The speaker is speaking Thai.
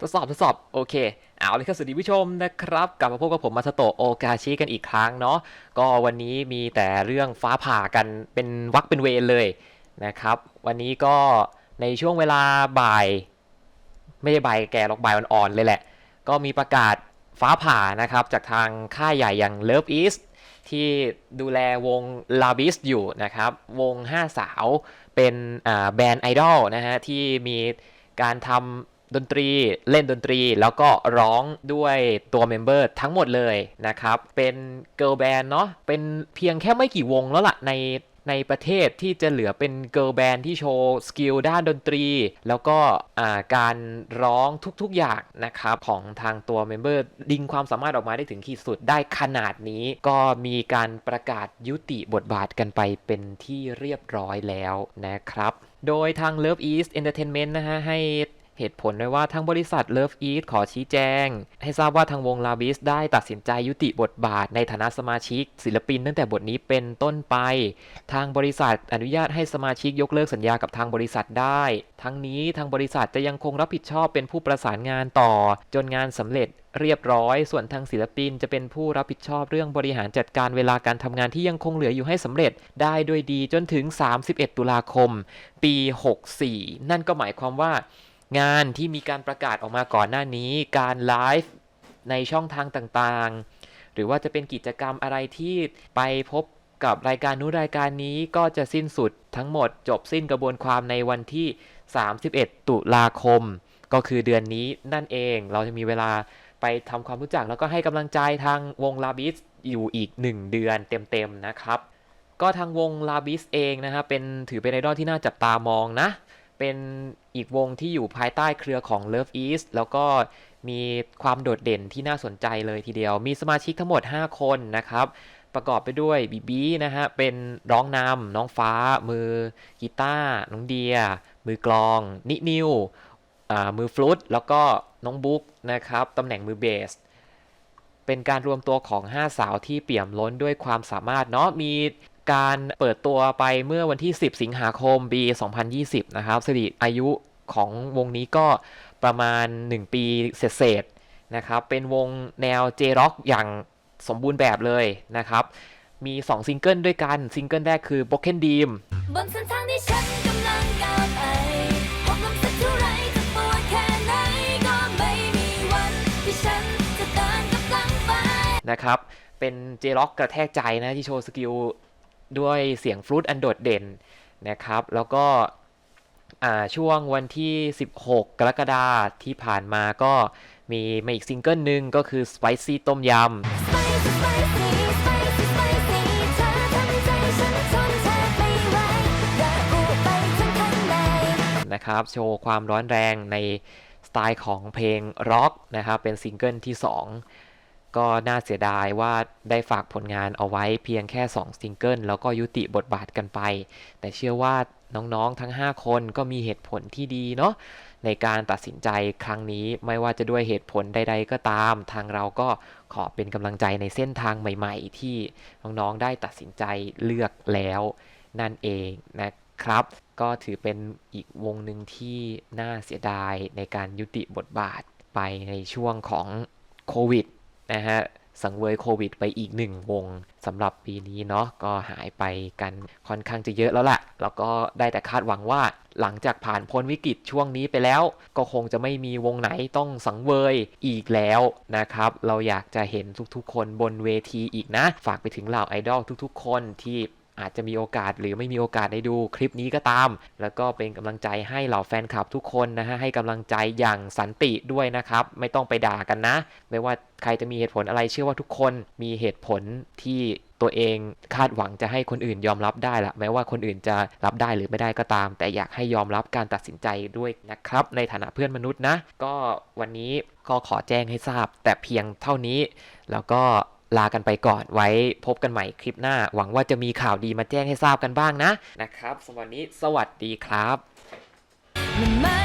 ทดสอบทดสอบโอเค เอาเลยครับสวัสดีผู้ชมนะครับ กลับมาพบกับผมมาสโตโอกาชิกันอีกครั้งเนาะก็วันนี้มีแต่เรื่องฟ้าผ่ากันเป็นวักเป็นเวรเลยนะครับ วันนี้ก็ในช่วงเวลาบ่าย ไม่ใช่บ่ายแก่หรอกบ่ายอ่อนๆเลยแหละ ก็มีประกาศฟ้าผ่านะครับจากทางค่ายใหญ่อย่าง Love East ที่ดูแลวง l a b i s อยู่นะครับ วง 5 สาวเป็นแบรนด์ไอดอลนะฮะ ที่มีการทำ ดนตรีเล่นดนตรีแล้วก็ร้องด้วยตัวเมมเบอร์ทั้งหมดเลยนะครับ เป็นเกิร์ลแบนด์เนาะเป็นเพียงแค่ไม่กี่วงแล้วล่ะในในประเทศที่จะเหลือเป็นเกิร์ลแบนด์ที่โชว์สกิลด้านดนตรี แล้วก็การร้องทุกๆอย่างนะครับ ของทางตัวเมมเบอร์ดิงความสามารถออกมาได้ถึงขีดสุดได้ขนาดนี้ ก็มีการประกาศยุติบทบาทกันไปเป็นที่เรียบร้อยแล้วนะครับ โดยทาง Love East Entertainment นะฮะให้ เหตุผลไว้ว่าทางบริษัท Love Eat ขอชี้แจง ให้ทราบว่าทางวง l a b i s ได้ตัดสินใจยุติบทบาทในฐานะสมาชิก ศิลปินตั้งแต่บทนี้เป็นต้นไป ทางบริษัทอนุญาตให้สมาชิกยกเลิกสัญญากับทางบริษัทได้ ทั้งนี้ทางบริษัทจะยังคงรับผิดชอบเป็นผู้ประสานงานต่อ จนงานสำเร็จเรียบร้อย ส่วนทางศิลปินจะเป็นผู้รับผิดชอบเรื่องบริหารจัดการเวลาการทำงานที่ยังคงเหลืออยู่ให้สำเร็จได้ด้วยดีจนถึง 31 ตุลาคม ปี 64 นั่นก็หมายความว่า งานที่มีการประกาศออกมาก่อนหน้านี้ การไลฟ์ในช่องทางต่างๆ หรือว่าจะเป็นกิจกรรมอะไรที่ไปพบกับรายการนู้นรายการนี้ก็จะสิ้นสุดทั้งหมดจบสิ้นกระบวนความในวันที่ 31 ตุลาคม ก็คือเดือนนี้นั่นเองเราจะมีเวลาไปทำความรู้จักแล้วก็ให้กำลังใจทางวงลาบิสอยู่อีก 1 เดือนเต็มๆนะครับ ก็ทางวงลาบิสเองนะฮะเป็นถือเป็นไอดอลที่น่าจับตามองนะ เป็นอีกวงที่อยู่ภายใต้เครือของ Love East แล้วก็มีความโดดเด่นที่น่าสนใจเลยทีเดียว มีสมาชิกทั้งหมด 5 คนนะครับ ประกอบไปด้วยบีบีนะฮะ เป็นร้องนำน้องฟ้า มือกีตาร์น้องเดีย มือกลอง นินิวอ่ามือฟลุตแล้วก็น้องบุ๊กนะครับตำแหน่งมือเบสเป็นการรวมตัวของ 5 สาวที่เปี่ยมล้นด้วยความสามารถเนาะมี การเปิดตัวไปเมื่อวันที่ 10 สิงหาคมปี 2020 นะครับสถิติอายุของวงนี้ก็ประมาณ 1 ปีเศษๆนะครับ เป็นวงแนว J-Rock อย่างสมบูรณ์แบบเลยนะครับ มี 2 ซิงเกิลด้วยกัน ซิงเกิลแรกคือ Broken Dream บนเส้นทางที่ฉันกำลังก้าวไปหกลมสักเท่าไรจะปวดแค่ไหนก็ไม่มีวันที่ฉันจะเดินกำลังไปนะครับ เป็นเจล็อกกระแทกใจนะที่โชว์สกิล ด้วยเสียงฟลุตอันโดดเด่นนะครับ แล้วก็ช่วงวันที่ 16 กรกฎาคมที่ผ่านมาก็มีมาอีกซิงเกิลหนึ่งก็คือ Spicy ต้มย Spicy spicy spicy spicy เธอทำใจฉันะอุไปทั้งข้างในำนะครับ โชว์ความร้อนแรงในสไตล์ของเพลงร็อกนะครับ เป็นซิงเกิลที่ 2 ก็น่าเสียดายว่าได้ฝากผลงานเอาไว้เพียงแค่ 2 ซิงเกิล แล้วก็ยุติบทบาทกันไป แต่เชื่อว่าน้องๆทั้ง 5 คนก็มีเหตุผลที่ดีเนาะในการตัดสินใจครั้งนี้ไม่ว่าจะด้วยเหตุผลใด ๆ ก็ตาม ทางเราก็ขอเป็นกำลังใจในเส้นทางใหม่ ๆ ที่น้องๆได้ตัดสินใจเลือกแล้ว นั่นเองนะครับ ก็ถือเป็นอีกวงหนึ่งที่น่าเสียดายในการยุติบทบาทไปในช่วงของโควิด นะฮะสังเวยโควิดไปอีกหนึ่งวงสำหรับปีนี้เนาะก็หายไปกันค่อนข้างจะเยอะแล้วล่ะ แล้วก็ได้แต่คาดหวังว่า หลังจากผ่านพ้นวิกฤตช่วงนี้ไปแล้ว ก็คงจะไม่มีวงไหนต้องสังเวยอีกแล้วนะครับ เราอยากจะเห็นทุกๆคนบนเวทีอีกนะ ฝากไปถึงเหล่าไอดอลทุกๆ คนที่ อาจจะมีโอกาสหรือไม่มีโอกาสได้ดูคลิปนี้ก็ตาม แล้วก็เป็นกำลังใจให้เหล่าแฟนคลับทุกคนนะฮะให้กำลังใจอย่างสันติด้วยนะครับ ไม่ต้องไปด่ากันนะ ไม่ว่าใครจะมีเหตุผลอะไรเชื่อว่าทุกคนมีเหตุผลที่ตัวเองคาดหวังจะให้คนอื่นยอมรับได้ละแม้ว่าคนอื่นจะรับได้หรือไม่ได้ก็ตาม แต่อยากให้ยอมรับการตัดสินใจด้วยนะครับ ในฐานะเพื่อนมนุษย์นะ ก็วันนี้ก็ขอแจ้งให้ทราบ แต่เพียงเท่านี้ แล้วก็ ลากันไปก่อนไว้พบกันใหม่คลิปหน้า หวังว่าจะมีข่าวดีมาแจ้งให้ทราบกันบ้างนะนะครับสำหรับวันนี้สวัสดีครับมันไม่